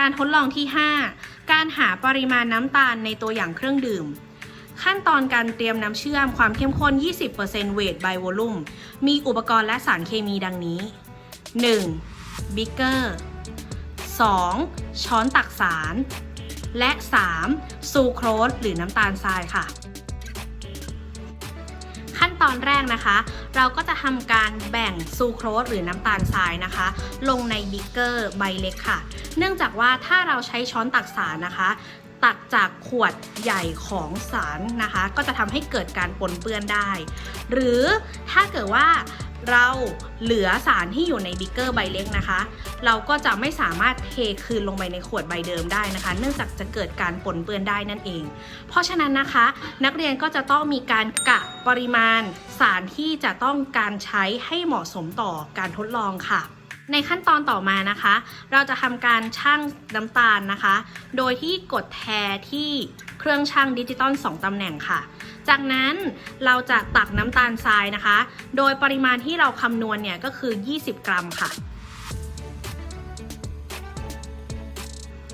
การทดลองที่ 5 การหาปริมาณน้ำตาลในตัวอย่างเครื่องดื่ม ขั้นตอนการเตรียมน้ำเชื่อมความเข้มข้น 20% weight by volume มีอุปกรณ์และสารเคมีดังนี้ 1. บิกเกอร์ 2. ช้อนตักสาร และ 3. ซูโครสหรือน้ำตาลทรายค่ะ ขั้นตอนแรกนะคะ เราก็จะทำการแบ่งซูโครสหรือน้ำตาลทรายนะคะ ลงในบิ๊กเกอร์ใบเล็กค่ะ เนื่องจากว่าถ้าเราใช้ช้อนตักสารนะคะ ตักจากขวดใหญ่ของสารนะคะ ก็จะทำให้เกิดการปนเปื้อนได้ หรือถ้าเกิดว่า เราเหลือสารที่อยู่ในบิกเกอร์ใบเล็กนะคะ เราก็จะไม่สามารถเทคืนลงไปในขวดใบเดิมได้นะคะ เนื่องจากจะเกิดการปนเปื้อนได้นั่นเอง เพราะฉะนั้นนะคะ นักเรียนก็จะต้องมีการกะปริมาณสารที่จะต้องการใช้ให้เหมาะสมต่อการทดลองค่ะในขั้นตอนต่อมานะคะ เราจะทำการชั่งน้ำตาลนะคะ โดยที่กดแทที่เครื่องชั่งดิจิตอล2ตำแหน่งค่ะ จากนั้นเราจะตักน้ำตาลทรายนะคะ โดยปริมาณที่เราคำนวณเนี่ยก็คือ 20 กรัมค่ะ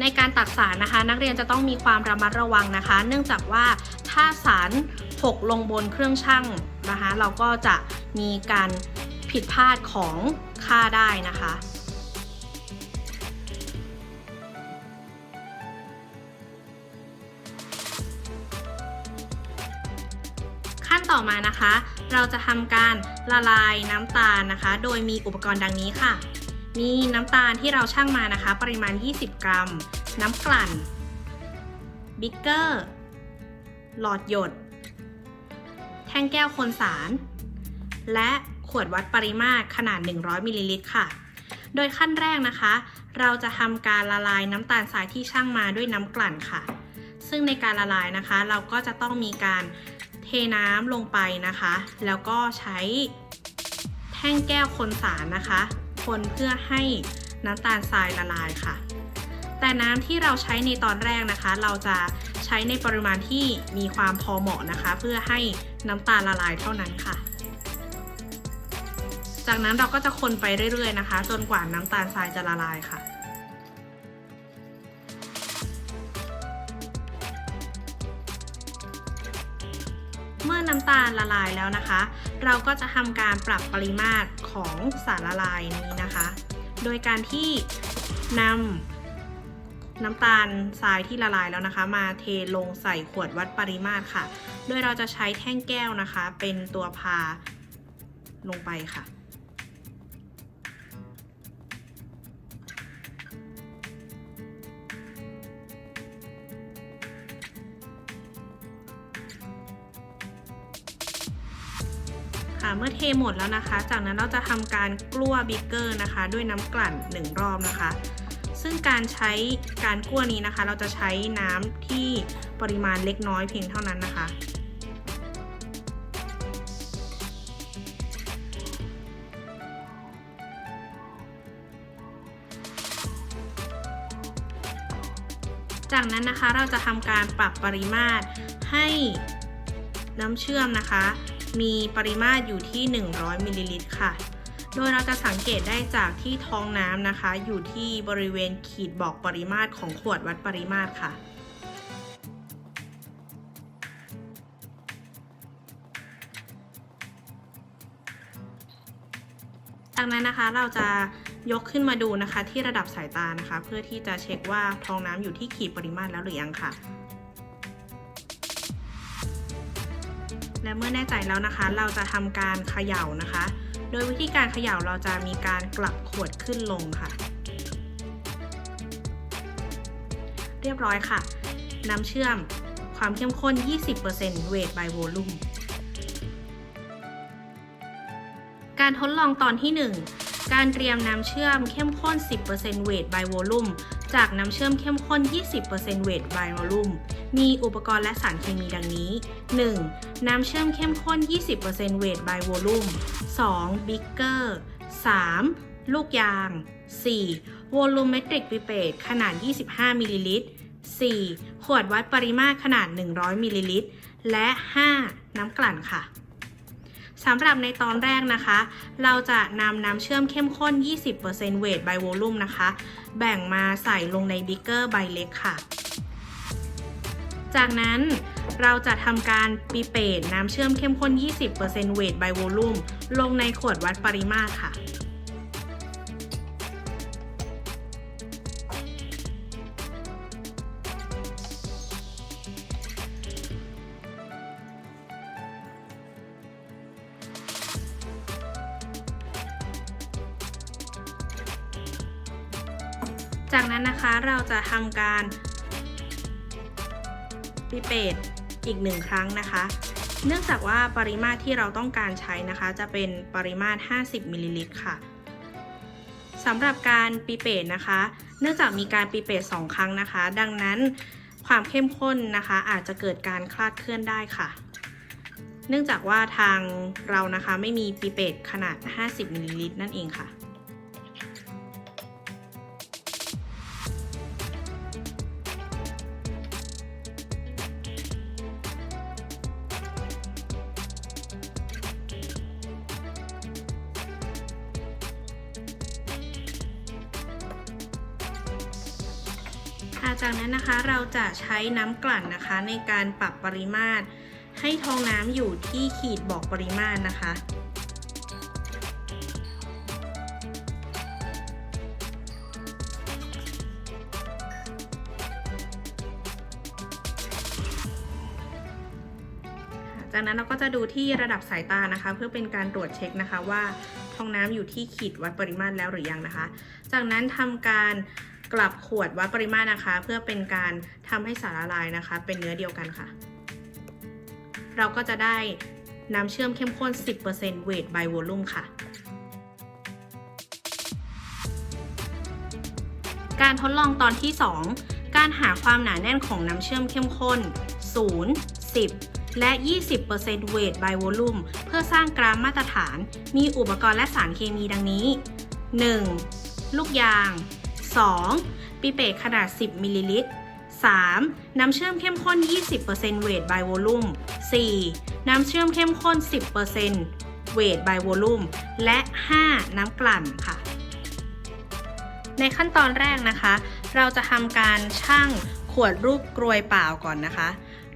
ในการตักสารนะคะ นักเรียนจะต้องมีความระมัดระวังนะคะ เนื่องจากว่าถ้าสารหกลงบนเครื่องชั่งนะคะ เราก็จะมีการผิดพลาดของค่าได้นะคะ มานะคะ เราจะทำการละลายน้ำตาลนะคะ โดยมีอุปกรณ์ดังนี้ค่ะ มีน้ำตาลที่เราชั่งมานะคะ ปริมาณ 20 กรัม น้ำกลั่น บิ๊กเกอร์ หลอดหยด แท่งแก้วคนสาร และขวดวัดปริมาตรขนาด 100มิลลิลิตรค่ะ โดยขั้นแรกนะคะ เราจะทำการละลายน้ำตาลทรายที่ชั่งมาด้วยน้ำกลั่นค่ะ ซึ่งในการละลายนะคะ เราก็จะต้องมีการ น้ำลงไปนะคะ แล้วก็ใช้แท่งแก้วคนสารนะคะ คนเพื่อให้น้ำตาลทรายละลายค่ะ แต่น้ำที่เราใช้ในตอนแรกนะคะ เราจะใช้ในปริมาณที่มีความพอเหมาะนะคะ เพื่อให้น้ำตาลละลายเท่านั้นค่ะ จากนั้นเราก็จะคนไปเรื่อยๆนะคะ จนกว่าน้ำตาลทรายจะละลายค่ะ เมื่อน้ำตาลละลายแล้วนะคะ เราก็จะทำการปรับปริมาตรของสารละลายนี้นะคะ โดยการที่นำน้ำตาลทรายที่ละลายแล้วนะคะ มาเทลงใส่ขวดวัดปริมาตรค่ะ โดยเราจะใช้แท่งแก้วนะคะ เป็นตัวพาลงไปค่ะ ค่ะ เมื่อเทหมดแล้วนะคะ จากนั้นเราจะทำการกลั้วบิกเกอร์นะคะ ด้วยน้ำกลั่น 1 รอบนะคะ ซึ่งการใช้การกลั้วนี้นะคะ เราจะใช้น้ำที่ปริมาณเล็กน้อยเพียงเท่านั้นนะคะจากนั้นนะคะเราจะทำการปรับปริมาตรให้น้ำเชื่อมนะคะ มีปริมาตรอยู่ที่ 100มิลลิลิตรค่ะ โดยเราจะสังเกตได้จากที่ท้องน้ำนะคะ อยู่ที่บริเวณขีดบอกปริมาตรของขวดวัดปริมาตรค่ะจากนั้นนะคะเราจะยกขึ้นมาดูนะคะที่ระดับสายตานะคะ เพื่อที่จะเช็คว่าท้องน้ำอยู่ที่ขีดปริมาตรแล้วหรือยังค่ะ และเมื่อแน่ใจแล้วนะคะ เราจะทำการเขย่านะคะ โดยวิธีการเขย่าเราจะมีการกลับขวดขึ้นลงค่ะ เรียบร้อยค่ะ น้ำเชื่อมความเข้มข้น 20% weight by volume การทดลองตอนที่ 1 การเตรียมน้ำเชื่อมเข้มข้น 10% weight by volume จากน้ำเชื่อมเข้มข้น 20% weight by volume มีอุปกรณ์และสารเคมีดังนี้ 1. น้ำเชื่อมเข้มข้น 20% weight by volume 2. บิกเกอร์ 3. ลูกยาง 4. volumetric pipette ขนาด 25 มิลลิลิตร 4. ขวดวัดปริมาตรขนาด 100 มิลลิลิตร และ 5. น้ำกลั่นค่ะสำหรับในตอนแรกนะคะ เราจะนำน้ำเชื่อมเข้มข้น 20% weight by volume นะคะ แบ่งมาใส่ลงในบิ๊กเกอร์ใบเล็กค่ะ จากนั้นเราจะทำการปีเปตน้ำเชื่อมเข้มข้น 20% weight by volume ลงในขวดวัดปริมาตรค่ะ จากนั้นนะคะเราจะทำการ ปิเปตอีกหนึ่งครั้งนะคะ เนื่องจากว่าปริมาตรที่เราต้องการใช้นะคะ จะเป็นปริมาตร 50มิลลิลิตรค่ะสำหรับการปิเปตนะคะ เนื่องจากมีการปิเปต2ครั้งนะคะ ดังนั้นความเข้มข้นนะคะ อาจจะเกิดการคลาดเคลื่อนได้ค่ะ เนื่องจากว่าทางเรานะคะไม่มีปิเปตขนาด 50มิลลิลิตรนั่นเองค่ะ นั้นนะคะ เราจะใช้น้ำกลั่นนะคะ ในการปรับปริมาตร ให้ทองน้ำอยู่ที่ขีดบอกปริมาตรนะคะจากนั้นเราก็จะดูที่ระดับสายตานะคะ เพื่อเป็นการตรวจเช็คนะคะว่าทองน้ำอยู่ที่ขีดวัดปริมาตรแล้วหรือยังนะคะ จากนั้นทำการ กลับขวดวัดปริมาตรนะคะ เพื่อเป็นการทำให้สารละลายนะคะ เป็นเนื้อเดียวกันค่ะ เราก็จะได้น้ำเชื่อมเข้มข้น 10% weight by volume ค่ะ การทดลองตอนที่ 2 การหาความหนาแน่นของน้ำเชื่อมเข้มข้น 0 10 และ 20% weight by volume เพื่อสร้างกราฟมาตรฐาน มีอุปกรณ์และสารเคมีดังนี้ 1. ลูกยาง 2. ปีเปตขนาด 10มิลลิลิตร 3. น้ำเชื่อมเข้มข้น 20% weight by volume 4. น้ำเชื่อมเข้มข้น 10% weight by volume และ 5. น้ำกลั่นค่ะ ในขั้นตอนแรกนะคะ เราจะทำการชั่งขวดรูปกรวยเปล่าก่อนนะคะ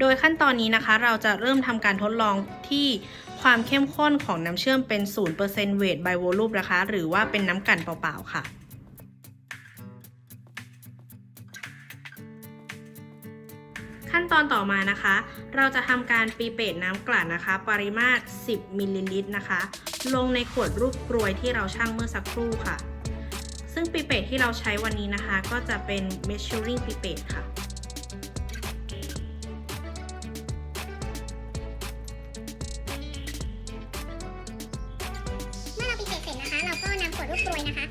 โดยขั้นตอนนี้นะคะ เราจะเริ่มทำการทดลองที่ความเข้มข้นของน้ำเชื่อมเป็น0% weight by volume นะคะ หรือว่าเป็นน้ำกลั่นเปล่าๆค่ะ ขั้นตอนต่อมานะคะ เราจะทำการปีเปตน้ำกลั่นนะคะ ปริมาตร 10 มิลลิลิตรนะคะ ลงในขวดรูปกรวยที่เราชั่งเมื่อสักครู่ค่ะ ซึ่งปีเปตที่เราใช้วันนี้นะคะ ก็จะเป็น measuring ปีเปตค่ะ เมื่อเราปีเสร็จเสร็จนะคะ เราก็นำขวดรูปกรวยนะคะ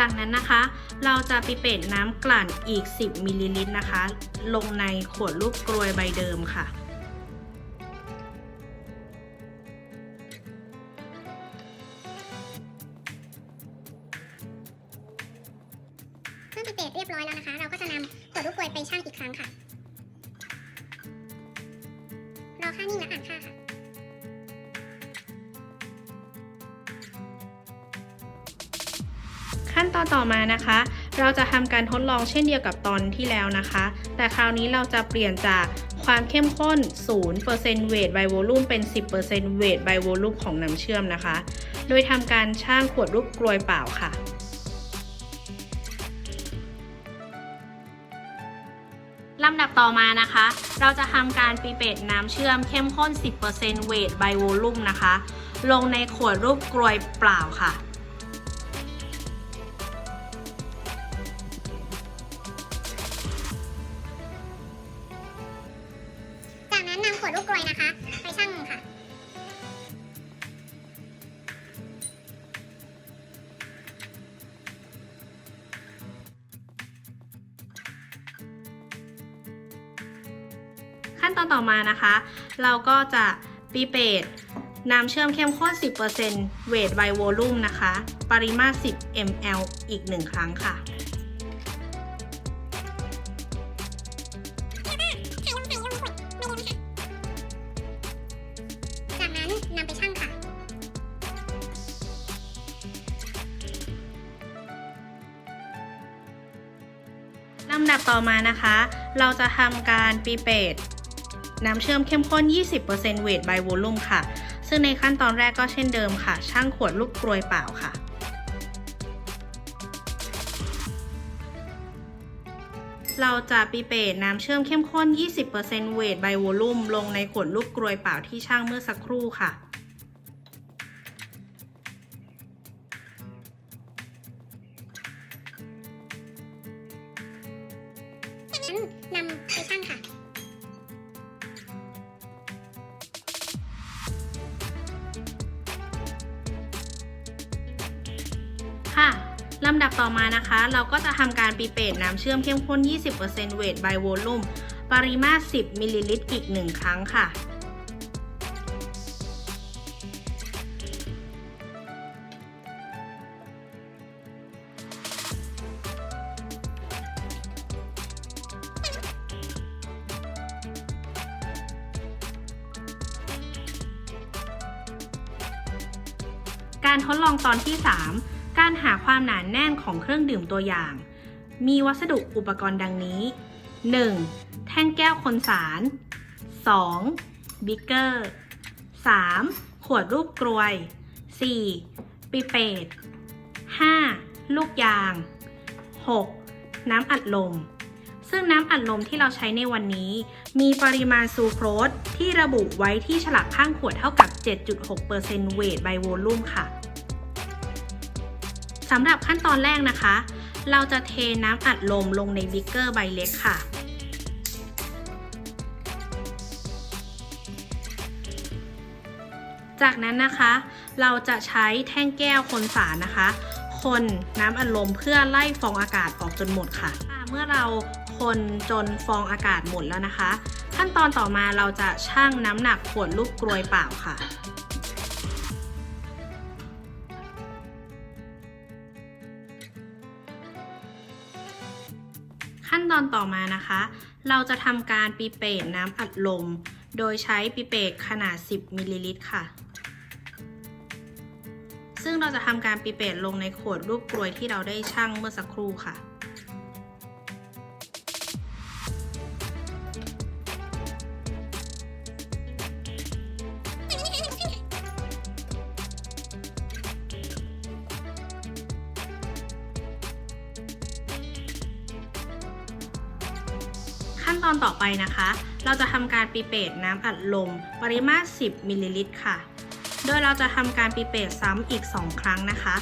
จากนั้นนะคะ เราจะปีเปตน้ำกลั่นอีก 10มิลลิลิตรนะคะ ลงในขวดรูปกรวยใบเดิมค่ะเมื่อปิเสร็จเรียบร้อยแล้วนะคะ เราก็จะนำขวดรูปกรวยไปชั่งอีกครั้งค่ะ ขั้นตอนต่อมานะคะ เราจะทำการทดลองเช่นเดียวกับตอนที่แล้วนะคะ แต่คราวนี้เราจะเปลี่ยนจากความเข้มข้น 0% weight by volume เป็น 10% weight by volume ของน้ำเชื่อมนะคะ โดยทำการช่างขวดรูปกลวยเปล่าค่ะลำดับต่อมานะคะ เราจะทำการปีเปตน้ำเชื่อมเข้มข้น 10% weight by volume นะคะ ลงในขวดรูปกลวยเปล่าค่ะ จากนั้นนำขวดรูปกรวยนะคะ ไปชั่งค่ะขั้นตอนต่อมานะคะ เราก็จะปีเปตน้ำเชื่อมเข้มข้น 10% weight by volume นะคะ ปริมาตร 10 ml อีก 1 ครั้งค่ะ ต่อมานะคะ เราจะทำการปีเปตน้ำเชื่อมเข้มข้น 20%เวท by volume ค่ะ ซึ่งในขั้นตอนแรกก็เช่นเดิมค่ะ ช่างขวดลูกกรวยเปล่าค่ะเราจะปีเปตน้ำเชื่อมเข้มข้น 20%เวท by volume ลงในขวดลูกกรวยเปล่าที่ช่างเมื่อสักครู่ค่ะ นั้นนำไปชั่งค่ะ ค่ะ ลำดับต่อมานะคะ เราก็จะทำการปีเปตน้ำเชื่อมเข้มข้น 20%เวท by volume ปริมาตร 10 มิลลิลิตรอีก 1 ครั้งค่ะ การทดลองตอนที่ 3 การหาความหนานแน่นของเครื่องดื่มตัวอย่าง มีวัสดุอุปกรณ์ดังนี้ 1. แท่งแก้วคนสาร 2. บิกเกอร์ 3. ขวดรูปกรวย 4. ปิเปต 5. ลูกยาง 6. น้ำอัดลม ซึ่งน้ำอัดลมที่เราใช้ในวันนี้ มีปริมาณซูโครสที่ระบุไว้ที่ฉลากข้างขวดเท่ากับ 7.6%เวท by volume ค่ะ สำหรับขั้นตอนแรกนะคะ เราจะเทน้ำอัดลมลงในบิ๊กเกอร์ใบเล็กค่ะ จากนั้นนะคะ เราจะใช้แท่งแก้วคนสารนะคะ คนน้ำอัดลมเพื่อไล่ฟองอากาศออกจนหมดค่ะ เมื่อเราคนจนฟองอากาศหมดแล้วนะคะ ขั้นตอนต่อมาเราจะชั่งน้ำหนักขวดลูกกรวยเปล่าค่ะ ขั้นตอนต่อมานะคะ เราจะทำการปีเปตน้ำอัดลม โดยใช้ปีเปตขนาด 10มิลลิลิตรค่ะ ซึ่งเราจะทำการปีเปตลงในขวดรูปกรวยที่เราได้ชั่งเมื่อสักครู่ค่ะ ขั้นตอนต่อไปนะคะ เราจะทำการปีเปตน้ำอัดลม ปริมาตร 10มิลลิลิตรค่ะ โดยเราจะทำการปีเปตซ้ำอีก 2 ครั้งนะคะ